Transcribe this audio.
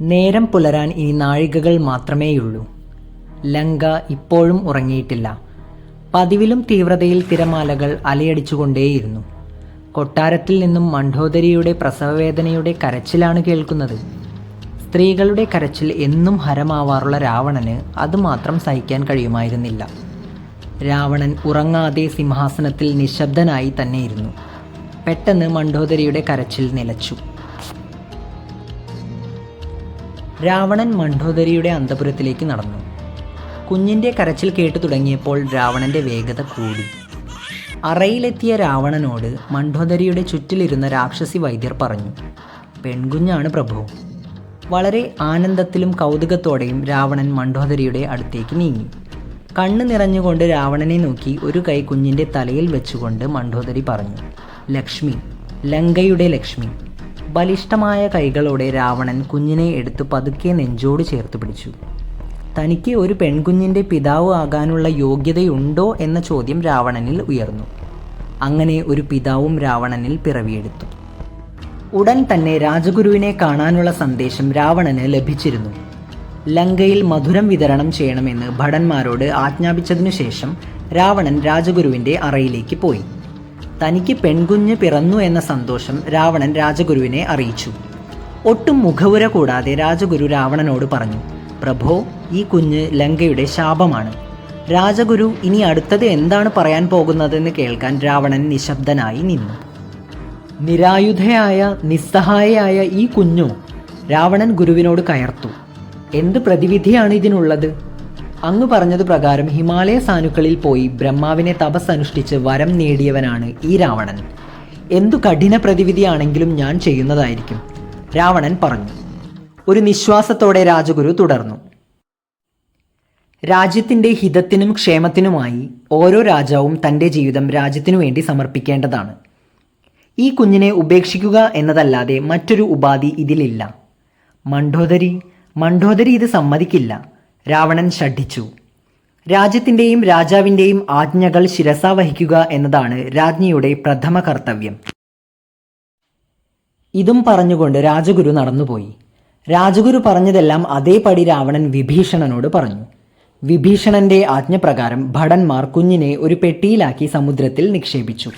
നേരം പുലരാൻ ഇനി നാഴികകൾ മാത്രമേയുള്ളൂ. ലങ്ക ഇപ്പോഴും ഉറങ്ങിയിട്ടില്ല. പതിവിലും തീവ്രതയിൽ തിരമാലകൾ അലയടിച്ചുകൊണ്ടേയിരുന്നു. കൊട്ടാരത്തിൽ നിന്നും മണ്ഡോദരിയുടെ പ്രസവവേദനയുടെ കരച്ചിലാണ് കേൾക്കുന്നത്. സ്ത്രീകളുടെ കരച്ചിൽ എന്നും ഹരമാവാറുള്ള രാവണന് അതുമാത്രം സഹിക്കാൻ കഴിയുമായിരുന്നില്ല. രാവണൻ ഉറങ്ങാതെ സിംഹാസനത്തിൽ നിശബ്ദനായി തന്നെയിരുന്നു. പെട്ടെന്ന് മണ്ഡോദരിയുടെ കരച്ചിൽ നിലച്ചു. രാവണൻ മണ്ഡോദരിയുടെ അന്തപുരത്തിലേക്ക് നടന്നു. കുഞ്ഞിന്റെ കരച്ചിൽ കേട്ടു തുടങ്ങിയപ്പോൾ രാവണന്റെ വേഗത കൂടി. അറയിലെത്തിയ രാവണനോട് മണ്ഡോദരിയുടെ ചുറ്റിലിരുന്ന രാക്ഷസി വൈദ്യർ പറഞ്ഞു പെൺകുഞ്ഞാണ് പ്രഭു. വളരെ ആനന്ദത്തിലും കൗതുകത്തോടെയും രാവണൻ മണ്ഡോദരിയുടെ അടുത്തേക്ക് നീങ്ങി. കണ്ണ് നിറഞ്ഞുകൊണ്ട് രാവണനെ നോക്കി ഒരു കൈ കുഞ്ഞിന്റെ തലയിൽ വെച്ചുകൊണ്ട് മണ്ഡോദരി പറഞ്ഞു ലക്ഷ്മി ലങ്കയുടെ ലക്ഷ്മി. ബലിഷ്ഠമായ കൈകളോടെ രാവണൻ കുഞ്ഞിനെ എടുത്ത് പതുക്കെ നെഞ്ചോട് ചേർത്ത് പിടിച്ചു. തനിക്ക് ഒരു പെൺകുഞ്ഞിന്റെ പിതാവ് ആകാനുള്ള യോഗ്യതയുണ്ടോ എന്ന ചോദ്യം രാവണനിൽ ഉയർന്നു. അങ്ങനെ ഒരു പിതാവും രാവണനിൽ പിറവിയെടുത്തു. ഉടൻ തന്നെ രാജഗുരുവിനെ കാണാനുള്ള സന്ദേശം രാവണന് ലഭിച്ചിരുന്നു. ലങ്കയിൽ മധുരം വിതരണം ചെയ്യണമെന്ന് ഭടന്മാരോട് ആജ്ഞാപിച്ചതിനു ശേഷം രാവണൻ രാജഗുരുവിന്റെ അറയിലേക്ക് പോയി. തനിക്ക് പെൺകുഞ്ഞ് പിറന്നു എന്ന സന്തോഷം രാവണൻ രാജഗുരുവിനെ അറിയിച്ചു. ഒട്ടും മുഖവുര കൂടാതെ രാജഗുരു രാവണനോട് പറഞ്ഞു പ്രഭോ ഈ കുഞ്ഞ് ലങ്കയുടെ ശാപമാണ്. രാജഗുരു ഇനി അടുത്തത് എന്താണ് പറയാൻ പോകുന്നതെന്ന് കേൾക്കാൻ രാവണൻ നിശബ്ദനായി നിന്നു. നിരായുധയായ നിസ്സഹായയായ ഈ കുഞ്ഞു രാവണൻ ഗുരുവിനോട് കയർത്തു. എന്ത് പ്രതിവിധിയാണ് ഇതിനുള്ളത്? അങ്ങ് പറഞ്ഞത് പ്രകാരം ഹിമാലയ സാനുക്കളിൽ പോയി ബ്രഹ്മാവിനെ തപസ് അനുഷ്ഠിച്ച് വരം നേടിയവനാണ് ഈ രാവണൻ. എന്തു കഠിന പ്രതിവിധിയാണെങ്കിലും ഞാൻ ചെയ്യുന്നതായിരിക്കും രാവണൻ പറഞ്ഞു. ഒരു നിശ്വാസത്തോടെ രാജഗുരു തുടർന്നു. രാജ്യത്തിന്റെ ഹിതത്തിനും ക്ഷേമത്തിനുമായി ഓരോ രാജാവും തന്റെ ജീവിതം രാജ്യത്തിനു വേണ്ടി സമർപ്പിക്കേണ്ടതാണ്. ഈ കുഞ്ഞിനെ ഉപേക്ഷിക്കുക എന്നതല്ലാതെ മറ്റൊരു ഉപാധി ഇതിലില്ല. മണ്ഡോദരി മണ്ഡോദരി ഇത് സമ്മതിക്കില്ല. രാവണൻ ഷഠിച്ചു രാജ്യത്തിന്റെയും രാജാവിന്റെയും ആജ്ഞകൾ ശിരസ വഹിക്കുക എന്നതാണ് രാജ്ഞിയുടെ പ്രഥമ കർത്തവ്യം. ഇതും പറഞ്ഞുകൊണ്ട് രാജഗുരു നടന്നുപോയി. രാജഗുരു പറഞ്ഞതെല്ലാം അതേപടി രാവണൻ വിഭീഷണനോട് പറഞ്ഞു. വിഭീഷണന്റെ ആജ്ഞപ്രകാരം ഭടന്മാർ കുഞ്ഞിനെ ഒരു പെട്ടിയിലാക്കി സമുദ്രത്തിൽ നിക്ഷേപിച്ചു.